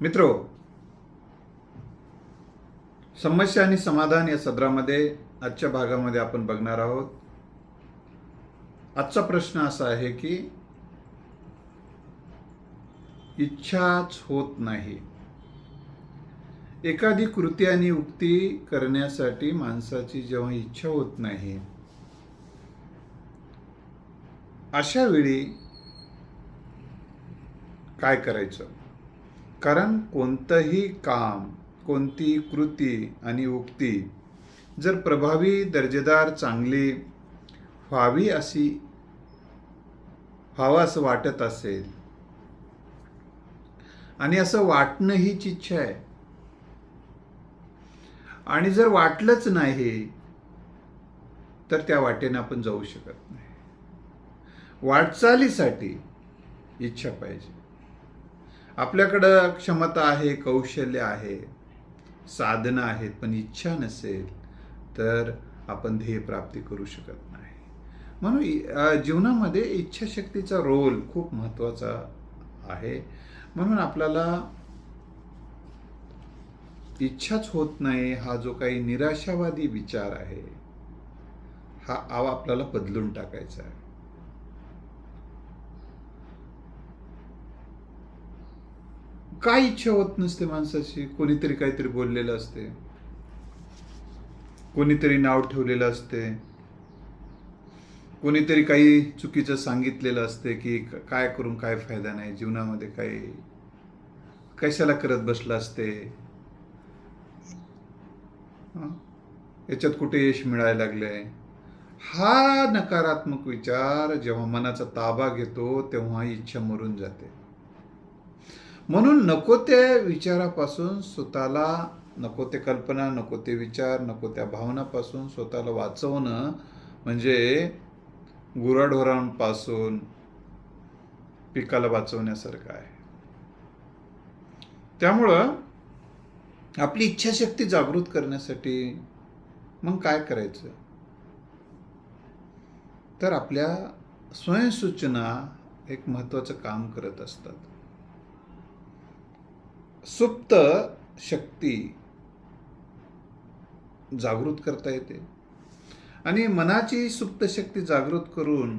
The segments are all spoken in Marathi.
मित्रो समस्या आणि समाधान या सदरामध्ये आजच्या भागामध्ये आपण बघणार आहोत. आजचा प्रश्न असा आहे की इच्छाच होत नाही. एखादी कृती आणि उक्ती करण्यासाठी माणसाची जेव्हा इच्छा होत नाही अशा वेळी काय करायचं? कारण कोणतंही काम कोणती कृती आणि उक्ती जर प्रभावी दर्जेदार चांगली व्हावी अशी व्हावं असं वाटत असेल आणि असं वाटणं हीच इच्छा आहे. आणि जर वाटलंच नाही तर त्या वाटेने आपण जाऊ शकत नाही. वाटचालीसाठी इच्छा पाहिजे. आपल्याकडं क्षमता आहे कौशल्य आहे साधनं आहेत पण इच्छा नसेल तर आपण ध्येय प्राप्ती करू शकत नाही. म्हणून जीवनामध्ये इच्छाशक्तीचा रोल खूप महत्त्वाचा आहे. म्हणून आपल्याला इच्छाच होत नाही हा जो काही निराशावादी विचार आहे हा आव आपल्याला बदलून टाकायचा आहे. काय इच्छा होत नसते माणसाची कोणीतरी काहीतरी बोललेलं असते. कोणीतरी नाव ठेवलेलं असते. कोणीतरी काही चुकीचं सांगितलेलं असते की काय करून काय फायदा नाही. जीवनामध्ये काही कशाला करत बसलं असते. याच्यात कुठे यश मिळायला लागलंय? हा नकारात्मक विचार जेव्हा मनाचा ताबा घेतो तेव्हा इच्छा मरून जाते. म्हणून नको त्या विचारापासून स्वतःला नको ते कल्पना नको ते विचार नको त्या भावनापासून स्वतःला वाचवणं म्हणजे गुराढोरांपासून पिकाला वाचवण्यासारखं आहे. त्यामुळं आपली इच्छाशक्ती जागृत करण्यासाठी मग काय करायचं? तर आपल्या स्वयंसूचना एक महत्त्वाचं काम करत असतात. सुप्त शक्ती जागृत करता येते. आणि मनाची सुप्त शक्ती जागृत करून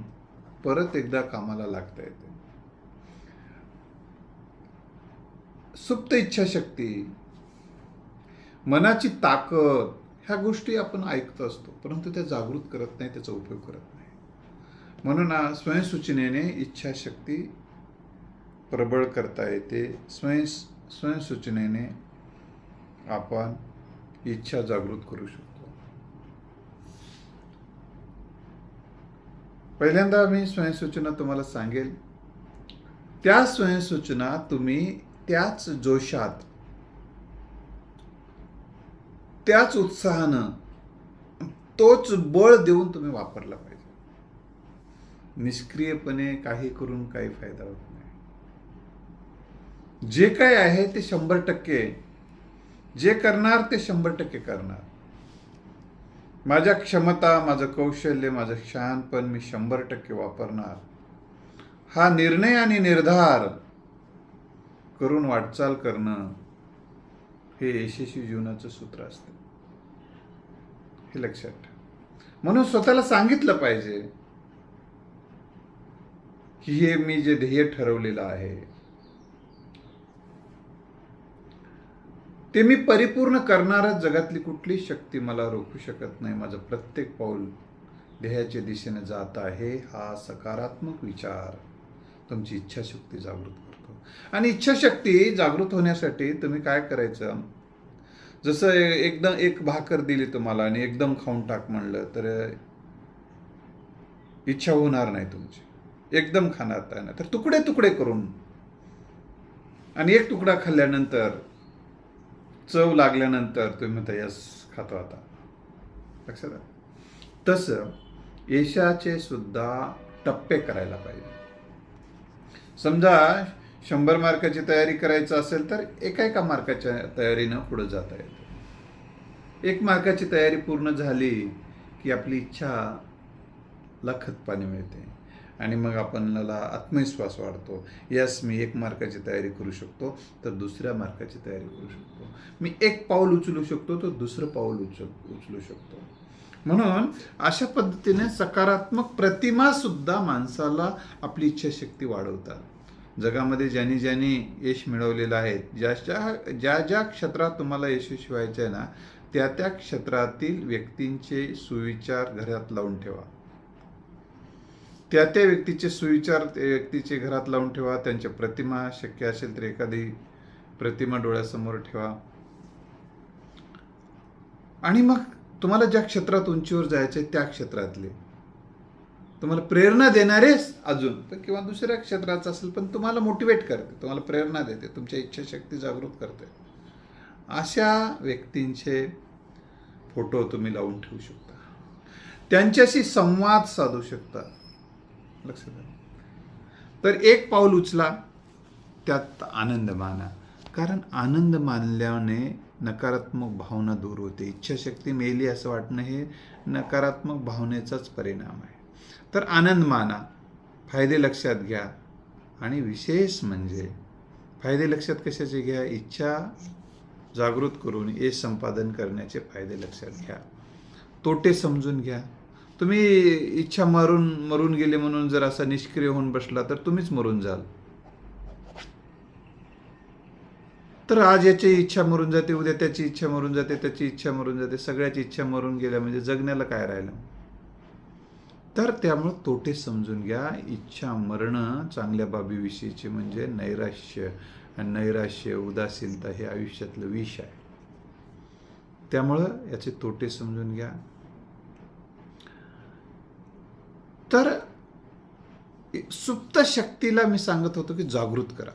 परत एकदा कामाला लागता येते. सुप्त इच्छाशक्ती मनाची ताकद ह्या गोष्टी आपण ऐकत असतो परंतु त्या जागृत करत नाही त्याचा उपयोग करत नाही. म्हणून स्वयंसूचनेने इच्छाशक्ती प्रबळ करता येते. स्वयं स्वयंसूचनेने आपण इच्छा जागृत करू शकतो. पहिल्यांदा मी स्वयंसूचना तुम्हाला सांगेल. त्या स्वयंसूचना तुम्ही त्याच जोशात त्याच उत्साहानं तोच बळ देऊन तुम्ही वापरला पाहिजे. निष्क्रियपणे काही करून काही फायदा होत नाही. जे काय आहे ते शंभर टक्के जे करणार ते शंभर टक्के करणार. माझ्या क्षमता माझं कौशल्य माझं शहाणपण मी शंभर टक्के वापरणार. हा निर्णय आणि निर्धार करून वाटचाल करणं हे यशस्वी जीवनाचं सूत्र असतं. हे लक्षात ठेवा. म्हणून स्वतःला सांगितलं पाहिजे की हे मी जे ध्येय ठरवलेलं आहे ते मी परिपूर्ण करणारच जगातली कुठली शक्ती मला रोखू शकत नाही. माझं प्रत्येक पाऊल ध्येयाच्या दिशेने जात आहे. हा सकारात्मक विचार तुमची इच्छाशक्ती जागृत करतो. आणि इच्छाशक्ती जागृत होण्यासाठी तुम्ही काय करायचं? जसं एकदम एक भाकर दिली तुम्हाला आणि एकदम खाऊन टाक म्हणलं तर इच्छा होणार नाही तुमची. एकदम खाणार नाही. तर तुकडे तुकडे करून आणि एक तुकडा खाल्ल्यानंतर चव लागल्यानंतर तुम्ही तयास खातो आता. लक्षात आलं? तसं यशाचे सुद्धा टप्पे करायला पाहिजे. समजा शंभर मार्काची तयारी करायचं असेल तर एका एका मार्काच्या तयारीनं पुढे जाता येतं. एक मार्काची तयारी पूर्ण झाली की आपली इच्छा ला खतपाणी मिळते. आणि मग आपल्याला आत्मविश्वास वाढतो. यस मी एक मार्काची तयारी करू शकतो तर दुसऱ्या मार्काची तयारी करू शकतो. मी एक पाऊल उचलू शकतो तर दुसरं पाऊल उचल उचलू शकतो. म्हणून अशा पद्धतीने सकारात्मक प्रतिमा सुद्धा माणसाला आपली इच्छाशक्ती वाढवतात. जगामध्ये ज्यांनी ज्यांनी यश मिळवलेलं आहे ज्याच्या ज्या ज्या क्षेत्रात तुम्हाला यशस्वी व्हायचं आहे ना त्या त्या क्षेत्रातील व्यक्तींचे सुविचार घरात लावून ठेवा. त्या त्या व्यक्तीचे सुविचार त्या व्यक्तीचे घरात लावून ठेवा त्यांच्या प्रतिमा शक्य असेल तर एखादी प्रतिमा डोळ्यासमोर ठेवा. आणि मग तुम्हाला ज्या क्षेत्रात उंचीवर जायचे त्या क्षेत्रातले. तुम्हाला प्रेरणा देणारेच अजून तर किंवा दुसऱ्या क्षेत्राचं असेल पण तुम्हाला मोटिवेट करते तुम्हाला प्रेरणा देते तुमच्या इच्छाशक्ती जागृत करते. अशा व्यक्तींचे फोटो तुम्ही लावून ठेवू शकता. त्यांच्याशी संवाद साधू शकता. लक्षात आलं? तर एक पाऊल उचला त्यात आनंद माना. कारण आनंद मानल्याने नकारात्मक भावना दूर होते. इच्छाशक्ती मेली असं वाटणं हे नकारात्मक भावनेचाच परिणाम आहे. तर आनंद माना. फायदे लक्षात घ्या. आणि विशेष म्हणजे फायदे लक्षात कशाचे घ्या? इच्छा जागृत करून यश संपादन करण्याचे फायदे लक्षात घ्या. तोटे समजून घ्या. तुम्ही इच्छा मरून मरून गेले म्हणून जर असा निष्क्रिय होऊन बसला तर तुम्हीच मरून जाल. तर आज याची इच्छा मरून जाते उद्या त्याची इच्छा मरून जाते त्याची इच्छा मरून जाते सगळ्याची इच्छा मरून गेल्या म्हणजे जगण्याला काय राहिलं? तर त्यामुळं तोटे समजून घ्या. इच्छा मरणं चांगल्या बाबीविषयीचे म्हणजे नैराश्य. आणि नैराश्य उदासीनता हे आयुष्यातलं विष आहे. त्यामुळं याचे तोटे समजून घ्या. तर सुप्त शक्तीला मी सांगत होतो की जागृत करा.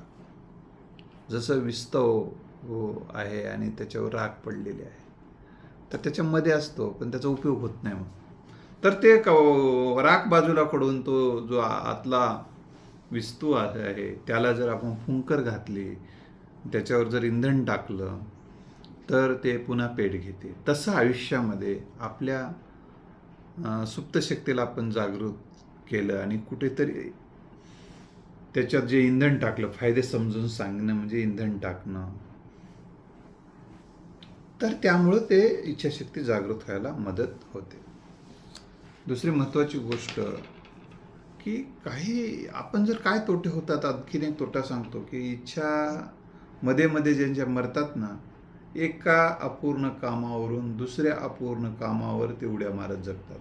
जसं विस्तव हो आहे आणि त्याच्यावर राग पडलेली आहे. तर त्याच्यामध्ये असतो पण त्याचा उपयोग होत नाही मग तर ते क- राग बाजूला कडून तो जो आतला विस्तू आहे त्याला जर आपण फुंकर घातली त्याच्यावर जर इंधन टाकलं तर ते पुन्हा पेट घेते. तसं आयुष्यामध्ये आपल्या सुप्त शक्तीला आपण जागृत केलं आणि कुठेतरी त्याच्यात जे इंधन टाकलं फायदे समजून सांगणं म्हणजे इंधन टाकणं. तर त्यामुळं ते इच्छाशक्ती जागृत व्हायला मदत होते. दुसरी महत्त्वाची गोष्ट की काही आपण जर काय तोटे होतात आणखीन एक तोटा सांगतो की इच्छा मध्ये मध्ये ज्यांच्या मरतात ना एका अपूर्ण कामावरून दुसऱ्या अपूर्ण कामावर ते उड्या मारत जगतात.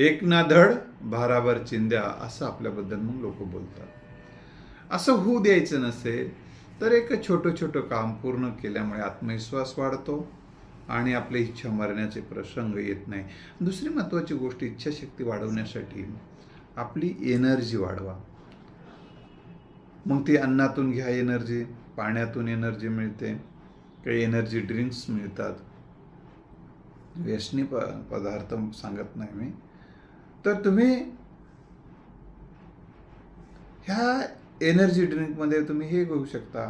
एक ना धड भारावर चिंध्या असं आपल्याबद्दल मग लोक बोलतात. असं होऊ द्यायचं नसेल तर एक छोटं छोटं काम पूर्ण केल्यामुळे आत्मविश्वास वाढतो आणि आपल्या इच्छा मरण्याचे प्रसंग येत नाही. दुसरी महत्त्वाची गोष्ट इच्छाशक्ती वाढवण्यासाठी आपली एनर्जी वाढवा. मग ती अन्नातून घ्या एनर्जी पाण्यातून एनर्जी मिळते काही एनर्जी ड्रिंक्स मिळतात. व्यसनी प पदार्थ सांगत नाही मी. तर तुम्ही ह्या एनर्जी ड्रिंकमध्ये तुम्ही हे घेऊ शकता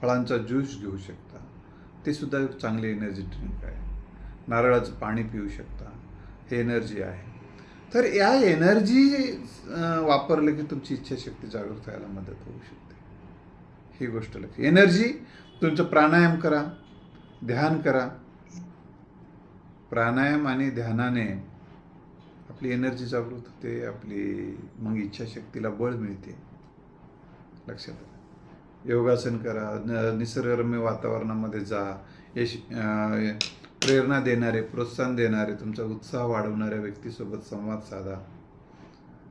फळांचा ज्यूस घेऊ शकता. ते सुद्धा एक चांगली एनर्जी ड्रिंक आहे. नारळाचं पाणी पिऊ शकता. हे एनर्जी आहे. तर या एनर्जी वापरलं की तुमची इच्छाशक्ती जागृत व्हायला मदत होऊ शकते. ही गोष्ट लक्ष एनर्जी तुमचं प्राणायाम करा ध्यान करा. प्राणायाम आणि ध्यानाने आपली एनर्जी जागृत होते आपली मग इच्छाशक्तीला बळ मिळते. लक्षात आलं योगासन करा न निसर्गरम्य वातावरणामध्ये जा. यश प्रेरणा देणारे प्रोत्साहन देणारे तुमचा उत्साह वाढवणाऱ्या व्यक्तीसोबत संवाद साधा.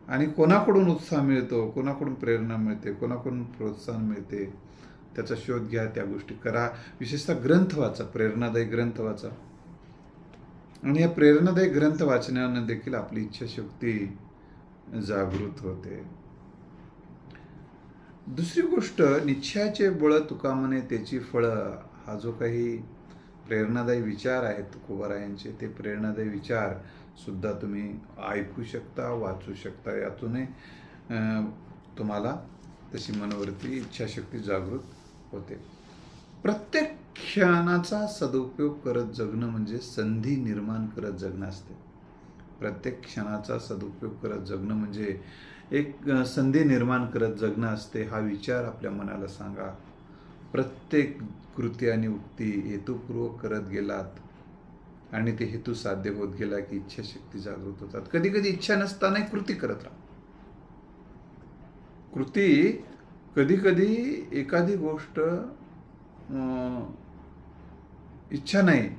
आणि कोणाकडून उत्साह मिळतो कोणाकडून प्रेरणा मिळते कोणाकडून प्रोत्साहन मिळते त्याचा शोध घ्या त्या गोष्टी करा. विशेषतः ग्रंथ वाचा प्रेरणादायी ग्रंथ वाचा. आणि या प्रेरणादायी ग्रंथ वाचण्यानं देखील आपली इच्छाशक्ती जागृत होते. दुसरी गोष्ट निश्चयाचे बळ तुका म्हणे त्याची फळं हा जो काही प्रेरणादायी विचार आहेत तुकोबारायांचे ते प्रेरणादायी विचार सुद्धा तुम्ही ऐकू शकता वाचू शकता. यातूनही तुम्हाला तशी मनोवृत्ती इच्छाशक्ती जागृत होते. प्रत्येक क्षणाचा सदुपयोग करत जगणं म्हणजे संधी निर्माण करत जगणं असते. प्रत्येक क्षणाचा सदुपयोग करत जगणं म्हणजे एक संधी निर्माण करत जगणं असते हा विचार आपल्या मनाला सांगा. प्रत्येक कृती आणि उक्ती हेतूपूर्वक करत गेलात आणि ते हेतू साध्य होत गेला की इच्छाशक्ती जागृत होतात. कधी कधी इच्छा नसतानाही कृती करत राहा. कृती कधी कधी एखादी गोष्ट इच्छा नाही.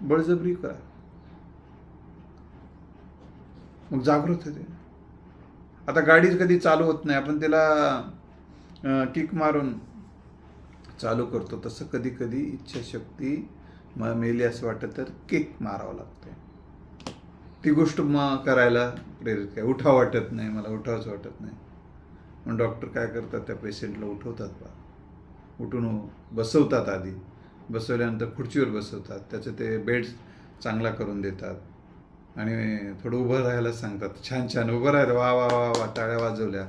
बळजबरी करा. मग जागृत होते. आता गाडी कधी चालू होत नाही आपण त्याला किक मारून चालू करतो. तसं कधी कधी इच्छाशक्ती म मेली असं वाटतं तर किक मारावं लागते. ती गोष्ट मग करायला प्रेरित काय उठावं वाटत नाही मला उठावंच वाटत नाही. मग डॉक्टर काय करतात त्या पेशंटला उठवतात बा उठून बसवतात आधी. बसवल्यानंतर खुर्चीवर बसवतात. त्याचं ते बेड चांगला करून देतात. आणि थोडं उभं राहायला सांगतात. छान छान. उभं राहायला वा वा वा वा टाळ्या वाजवल्या.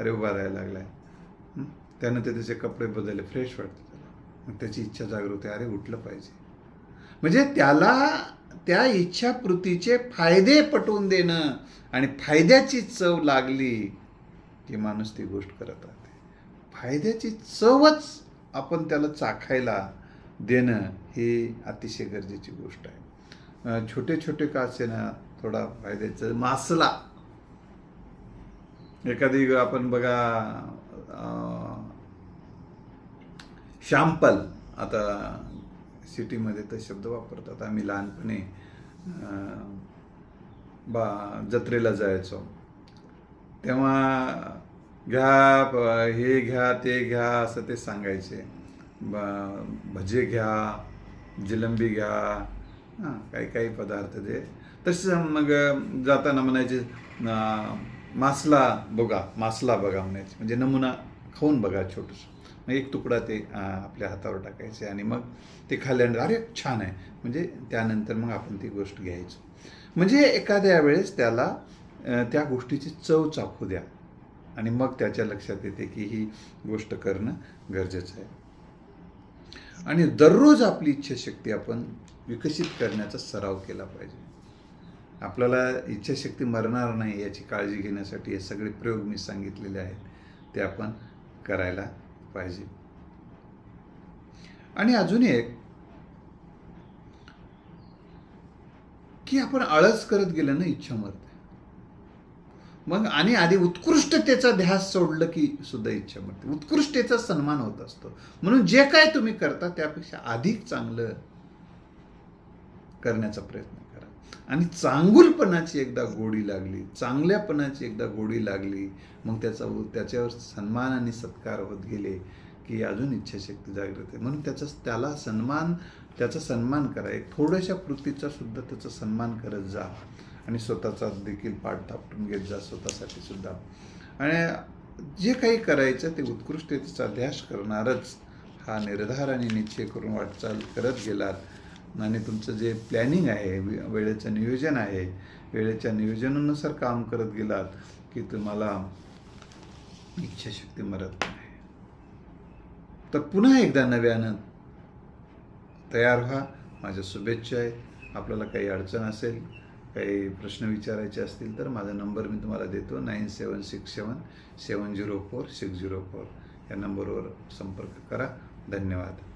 अरे उभा राहायला लागलाय. त्यानंतर त्यानं ते त्याचे कपडे बदलले. फ्रेश वाटतं त्याला. मग त्याची इच्छा जागृत आहे. अरे उठलं पाहिजे. म्हणजे त्याला त्या इच्छापूर्तीचे फायदे पटवून देणं आणि फायद्याची चव लागली की माणूस ती गोष्ट करत राहते. फायद्याची चवच आपण त्याला चाखायला देणं ही अतिशय गरजेची गोष्ट आहे. छोटे छोटे का ना थोडा फायद्याचं? मासला. एखादी आपण बघा शॅम्पल. आता सिटीमध्ये तर शब्द वापरतात आम्ही लहानपणी. बा जत्रेला जायचो. तेव्हा घ्या हे घ्या ते घ्या असं ते सांगायचे. भजे घ्या जिलंबी घ्या हां. काही काही पदार्थ ते. तसं मग जाताना म्हणायचे मासला बघा मासला बघा म्हणायचे. म्हणजे नमुना खाऊन बघा छोटंसं. मग एक तुकडा ते आपल्या हातावर टाकायचे आणि मग ते खाल्ल्यानंतर अरे छान आहे. म्हणजे त्यानंतर मग आपण ती गोष्ट घ्यायचो. म्हणजे एखाद्या वेळेस त्याला त्या गोष्टीची चव चाखू द्या. आणि मग त्याच्या लक्षात येते की ही गोष्ट करणं गरजेचं आहे. आणि दररोज आपली इच्छाशक्ती आपण विकसित करण्याचा सराव केला पाहिजे. आपल्याला इच्छाशक्ती मरणार नाही याची काळजी घेण्यासाठी हे सगळे प्रयोग मी सांगितलेले आहेत ते आपण करायला पाहिजे. आणि अजून एक की आपण आळस करत गेल्यानं इच्छा मरते. मग आणि आधी उत्कृष्टतेचा ध्यास सोडलं की सुद्धा इच्छा मरते उत्कृष्टतेचा सन्मान होत असतो. म्हणून जे काय तुम्ही करता त्यापेक्षा अधिक चांगलं करण्याचा प्रयत्न करा. आणि चांगुलपणाची एकदा गोडी लागली चांगल्यापणाची एकदा गोडी लागली मग त्याचा त्याच्यावर सन्मान आणि सत्कार होत गेले की अजून इच्छाशक्ती जागृत आहे म्हणून त्याचा त्याला सन्मान त्याचा सन्मान करा. एक थोड्याशा कृतीचा सुद्धा त्याचा सन्मान करत जा. आणि स्वतःचा देखील पाठ थापटून घेत जा स्वतःसाठी सुद्धा. आणि जे काही करायचं ते उत्कृष्टतेचा ध्यास करणारच हा निर्धार आणि निश्चय करून वाटचाल करत गेलात. आणि तुमचं जे प्लॅनिंग आहे वेळेचं नियोजन आहे वेळेच्या नियोजनानुसार काम करत गेलात की तुम्हाला इच्छाशक्ती मरत नाही. तर पुन्हा एकदा नव्यानं तयार व्हा. माझ्या शुभेच्छा आहेत. आपल्याला काही अडचण असेल काही प्रश्न विचारायचे असतील तर माझा नंबर मी तुम्हाला देतो nine seven six seven seven zero four six zero four. या नंबरवर संपर्क करा. धन्यवाद.